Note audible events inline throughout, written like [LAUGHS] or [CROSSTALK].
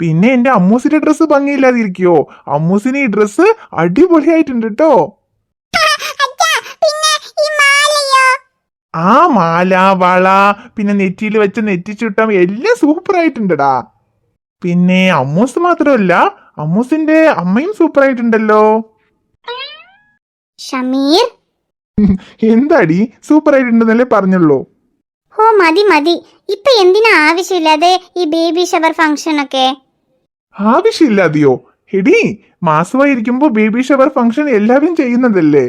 പിന്നെ എന്റെ അമ്മൂസിന്റെ ഡ്രസ്സ് ഭംഗിയില്ലാതിരിക്കോ അമ്മൂസിന് ഈ ഡ്രസ്സ് അടിപൊളിയായിട്ടുണ്ട് കേട്ടോ ആ മാല വള പിന്നെ നെറ്റിയിൽ വെച്ച നെറ്റിച്ചുട്ടം എല്ലാം സൂപ്പർ ആയിട്ടുണ്ടടാ പിന്നെ അമ്മൂസ് മാത്രമല്ല അമ്മൂസിന്റെ അമ്മയും സൂപ്പർ ആയിട്ടുണ്ടല്ലോ ഷമീർ? എന്താടി? സൂപ്പർ ആയിട്ടുണ്ടെന്നല്ലേ പറഞ്ഞുള്ളൂ. ഓ മതി മതി. ഇപ്പൊ എന്തിനാ ആവശ്യമില്ലാതെ ഈ ബേബി ഷവർ ഫംഗ്ഷൻ ഒക്കെ ആവശ്യമില്ലാതെയോ എടി മാസമായിരിക്കുമ്പോ ബേബി ഷവർ ഫംഗ്ഷൻ എല്ലാവരും ചെയ്യുന്നതല്ലേ?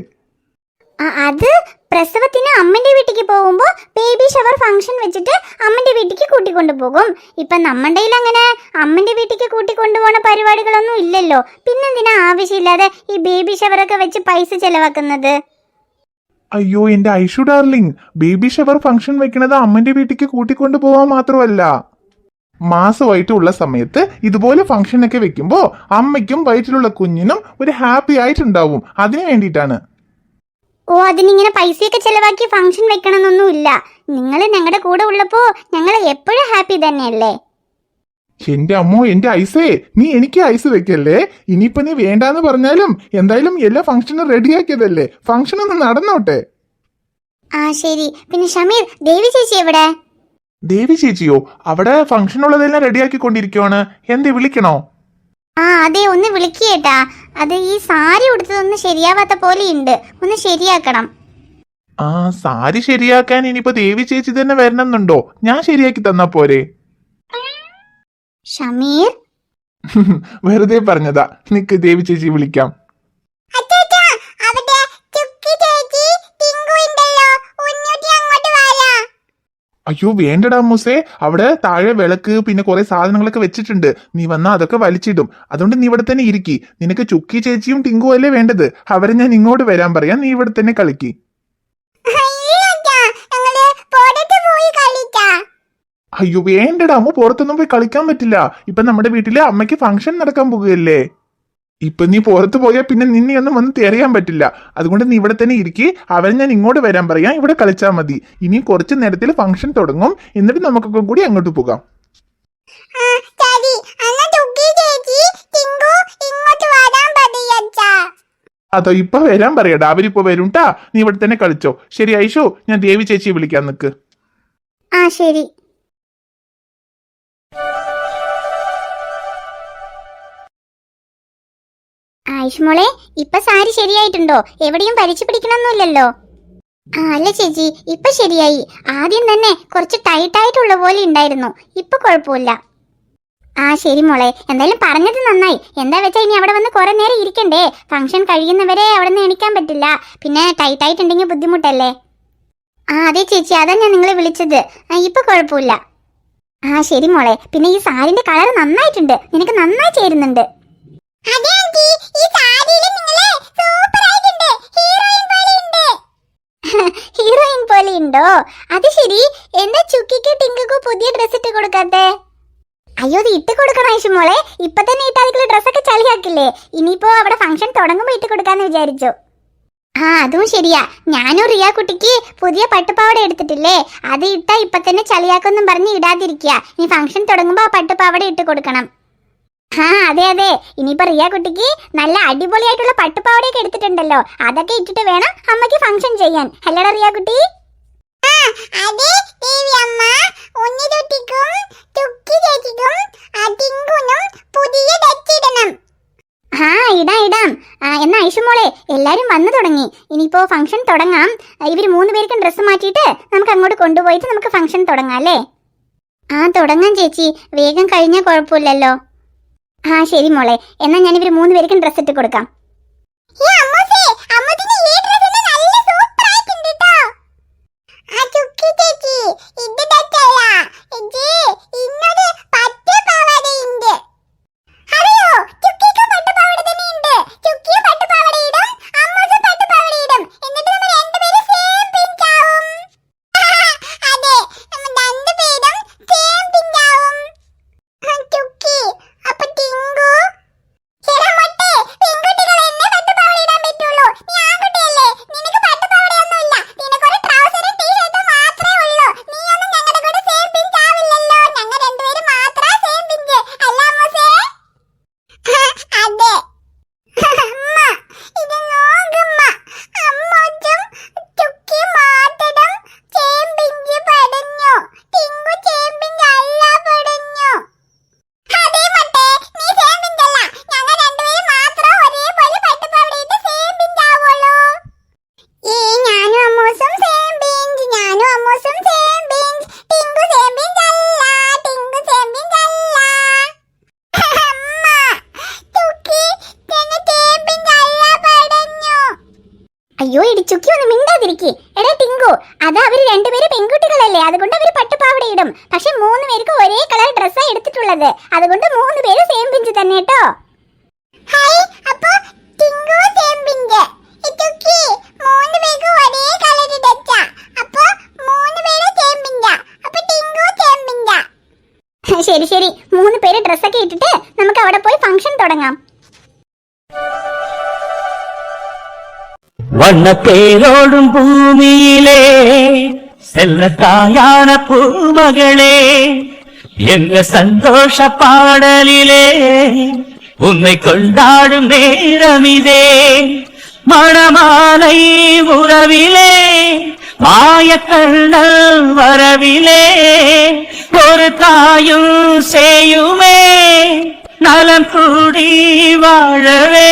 അത് പ്രസവത്തിന് അമ്മന്റെ വീട്ടിലേക്ക് പോകുമ്പോ ബേബി ഷവർ ഫംഗ്ഷൻ വെച്ചിട്ട് അമ്മന്റെ വീട്ടിലേക്ക് കൂട്ടിക്കൊണ്ടു പോകും. ഇപ്പൊ നമ്മുടെ അങ്ങനെ അമ്മന്റെ വീട്ടിലേക്ക് കൂട്ടിക്കൊണ്ടുപോണ പരിപാടികളൊന്നും ഇല്ലല്ലോ. പിന്നെന്തിനാ ആവശ്യമില്ലാതെ ഈ ബേബി ഷവർ ഒക്കെ വെച്ച് പൈസ ചെലവാക്കുന്നത്? അയ്യോ എന്റെ Aishu darling. Baby shower function വെക്കണത് അമ്മന്റെ വീട്ടിലേക്ക് കൂട്ടിക്കൊണ്ടു പോവാൻ മാത്രമല്ല. മാസമായിട്ട് ഉള്ള സമയത്ത് ഇതുപോലെ ഫംഗ്ഷനൊക്കെ വെക്കുമ്പോൾ വെക്കുമ്പോ അമ്മയ്ക്കും വയറ്റിലുള്ള കുഞ്ഞിനും ഒരു ഹാപ്പി ആയിട്ടുണ്ടാവും. അതിനു വേണ്ടിയിട്ടാണ്. ഓ അതിനിങ്ങനെ പൈസയൊക്കെ ചെലവാക്കി ഫംഗ്ഷൻ വെക്കണമെന്നൊന്നുമില്ല. നിങ്ങൾ ഞങ്ങളുടെ കൂടെ ഉള്ളപ്പോ ഞങ്ങൾ എപ്പോഴും ഹാപ്പി തന്നെയല്ലേ? എന്റെ അമ്മോ എന്റെ ഐസേ നീ എനിക്ക് ഐസ് വെക്കല്ലേ? ഇനിയിപ്പോ നീ വേണ്ടാന്ന് പറഞ്ഞാലും എന്തായാലും എല്ലാ ഫംഗ്ഷനും റെഡിയാക്കിയതല്ലേ? ഫംഗ്ഷൻ ഒന്ന് നടന്നോട്ടെ. ആ ശരി. പിന്നെ ഷമീർ ദേവി ചേച്ചി എവിടെ? ദേവി ചേച്ചിയോ അവിടെ ഫംഗ്ഷൻ ഉള്ളതെല്ലാം റെഡിയാക്കിക്കൊണ്ടിരിക്കുവാണ്. എന്തേ വിളിക്കണോ? ആ അതെ ഒന്ന് വിളിക്കേട്ടാ അത് ഈ സാരി ഉടുത്തതൊന്ന് ശരിയാവാത്ത പോലെ ഉണ്ട് ഒന്ന് ശരിയാക്കണം. ആ സാരി ശരിയാക്കാൻ ഇനിയിപ്പോ ദേവി ചേച്ചി തന്നെ വരണമെന്നുണ്ടോ? ഞാൻ ശരിയാക്കി തന്നാ പോരെ. ഷമീർ? [LAUGHS] വെറുതെ പറഞ്ഞതാ. നിക്ക് ദേവി ചേച്ചി വിളിക്കാം. അയ്യോ വേണ്ടടാ മൂസേ. അവിടെ താഴെ വിളക്ക് പിന്നെ കുറെ സാധനങ്ങളൊക്കെ വെച്ചിട്ടുണ്ട്. നീ വന്നാ അതൊക്കെ വലിച്ചിടും. അതുകൊണ്ട് നീ ഇവിടെ തന്നെ ഇരിക്കി. നിനക്ക് ചുക്കി ചേച്ചിയും ടിങ്കു അല്ലേ വേണ്ടത്? അവരെ ഞാൻ ഇങ്ങോട്ട് വരാൻ പറയാ. നീ ഇവിടെ തന്നെ കളിക്കി. അയ്യോ വേണ്ടടാ. അമ്മ പുറത്തൊന്നും പോയി കളിക്കാൻ പറ്റില്ല. ഇപ്പൊ നമ്മുടെ വീട്ടിലെ അമ്മയ്ക്ക് ഫംഗ്ഷൻ നടക്കാൻ പോകുകയല്ലേ? ഇപ്പൊ നീ പുറത്ത് പോയാൽ പിന്നെ നിന്നെ ഒന്നും വന്ന് തിരയാൻ പറ്റില്ല. അതുകൊണ്ട് നീ ഇവിടെ തന്നെ ഇരിക്കി. അവരെ ഞാൻ ഇങ്ങോട്ട് വരാൻ പറയാം. ഇവിടെ കളിച്ചാൽ മതി. ഇനി കുറച്ച് നേരത്തിൽ ഫംഗ്ഷൻ തുടങ്ങും. എന്നിട്ട് നമുക്കൊക്കെ കൂടി അങ്ങോട്ട് പോകാം. അതോ ഇപ്പൊ വരാൻ പറയടാ. അവരിപ്പോ വരും ട്ടാ നീ ഇവിടെ തന്നെ കളിച്ചോ. ശരി ഐഷു ഞാൻ ദേവി ചേച്ചിയെ വിളിക്കാൻ നിക്ക് ആ ശരി. ആയിഷ് ഇപ്പൊ സാരി ശരിയായിട്ടുണ്ടോ? എവിടെയും പരിച്ചു പിടിക്കണമെന്നില്ലല്ലോ ആ അല്ല ചേച്ചി ഇപ്പൊ ശരിയായി. ആദ്യം തന്നെ കുറച്ച് ടൈറ്റായിട്ടുള്ള പോലെ ഉണ്ടായിരുന്നു. ഇപ്പൊ കുഴപ്പമില്ല. ആ ശരി മോളെ. എന്തായാലും പറഞ്ഞത് നന്നായി. എന്താ വെച്ചാ ഇനി അവിടെ വന്ന് കുറെ നേരം ഇരിക്കണ്ടേ? ഫംഗ്ഷൻ കഴിയുന്നവരെ അവിടെ നിന്ന് എണിക്കാൻ പറ്റില്ല. പിന്നെ ടൈറ്റായിട്ടുണ്ടെങ്കിൽ ബുദ്ധിമുട്ടല്ലേ? ആ അതെ ചേച്ചി അതാ ഞാൻ നിങ്ങളെ വിളിച്ചത്. ഇപ്പൊ കുഴപ്പമില്ല. ആ ശരി മോളെ. പിന്നെ ഈ സാരിന്റെ കളർ നന്നായിട്ടുണ്ട്. നിനക്ക് നന്നായി ചേരുന്നുണ്ട്. ഹീറോയിൻ പോലെ ഉണ്ടോ അത് ശരി. എന്താ ചുക്കിക്ക് ടിങ്കക്കോ പുതിയ ഡ്രസ് ഇട്ട് കൊടുക്കാത്തെ? അയ്യോ ഇത് ഇട്ട് കൊടുക്കണം ഐഷു മോളെ. ഇപ്പൊ തന്നെ ഇട്ടാതിക്കുള്ള ഡ്രസ്സൊക്കെ ചളിയാക്കില്ലേ? ഇനിയിപ്പോ അവിടെ ഫംഗ്ഷൻ തുടങ്ങുമ്പോ ഇട്ട് കൊടുക്കാന്ന് വിചാരിച്ചു. ആ അതും ശരിയാ. ഞാനും റിയ കുട്ടിക്ക് പുതിയ പട്ടുപാവട എടുത്തിട്ടില്ലേ? അത് ഇട്ടാ ഇപ്പൊ തന്നെ ചളിയാക്കൊന്നും പറഞ്ഞ് ഇടാതിരിക്കുക. ഇനി ഫംഗ്ഷൻ തുടങ്ങുമ്പോ ആ പട്ടുപാവട ഇട്ട് കൊടുക്കണം. ആ അതെ അതെ. ഇനിയിപ്പോ റിയ കുട്ടിക്ക് നല്ല അടിപൊളിയായിട്ടുള്ള പട്ടുപാവടയൊക്കെ എടുത്തിട്ടുണ്ടല്ലോ. അതൊക്കെ ഇട്ടിട്ട് വേണം അമ്മയ്ക്ക് ഫംഗ്ഷൻ ചെയ്യാൻ. ഹലോ റിയ കുട്ടി? ആ ഇടാം ഇടാം. എന്നാ ഐഷു മോളെ എല്ലാരും വന്നു തുടങ്ങി. ഇനിയിപ്പോ ഫംഗ്ഷൻ തുടങ്ങാം. ഇവർ മൂന്ന് പേർക്കും ഡ്രസ്സ് മാറ്റിയിട്ട് നമുക്ക് അങ്ങോട്ട് കൊണ്ടുപോയിട്ട് നമുക്ക് ഫംഗ്ഷൻ തുടങ്ങാം അല്ലേ? ആ തുടങ്ങാം ചേച്ചി. വേഗം കഴിഞ്ഞാൽ കുഴപ്പമില്ലല്ലോ. ആ ശരി മോളെ. എന്നാ ഞാൻ ഇവർ മൂന്ന് പേർക്കും ഡ്രസ്സ് ഇട്ട് കൊടുക്കാം. അയ്യോ ഇടിച്ചുക്കി ഒന്ന് മിണ്ടാതിരിക്കേ. എടാ ടിങ്കു അത് അവർ രണ്ടുപേര് പെൺകുട്ടികളല്ലേ? അതുകൊണ്ട് അവർ പട്ടുപാവട ഇടും പക്ഷെ മൂന്ന് പേർക്ക് ഒരേ കളർ ഡ്രസ്സാ എടുത്തിട്ടുള്ളത്. അതുകൊണ്ട് മൂന്ന് പേര് സെയിം പിഞ്ച് തന്നെ കേട്ടോ. ഹായ് അപ്പോ ടിങ്കു സെയിം പിഞ്ച് ഇതുക്കി മൂന്ന് പേർക്ക് ഒരേ കളർ ഡ്രസ്സാ അപ്പോ മൂന്ന് പേര് സെയിം പിഞ്ചാ അപ്പോ ടിങ്കു സെയിം പിഞ്ചാ ശരി ശരി. മൂന്ന് പേര് ഡ്രസ്സൊക്കെ ഇട്ടിട്ട് നമുക്ക് അവിടെ പോയി ഫംഗ്ഷൻ തുടങ്ങാം. வண்ண பேரோடும் பூமியிலே செல்ல தாயான பூமகளே எங்க சந்தோஷ பாடலிலே உன்னை கொண்டாடும் நேரம் இதே மணமாலை உறவிலே மாயக்கண்ணல் வரவிலே ஒரு தாயும் செய்யுமே நலம் கூடி வாழவே.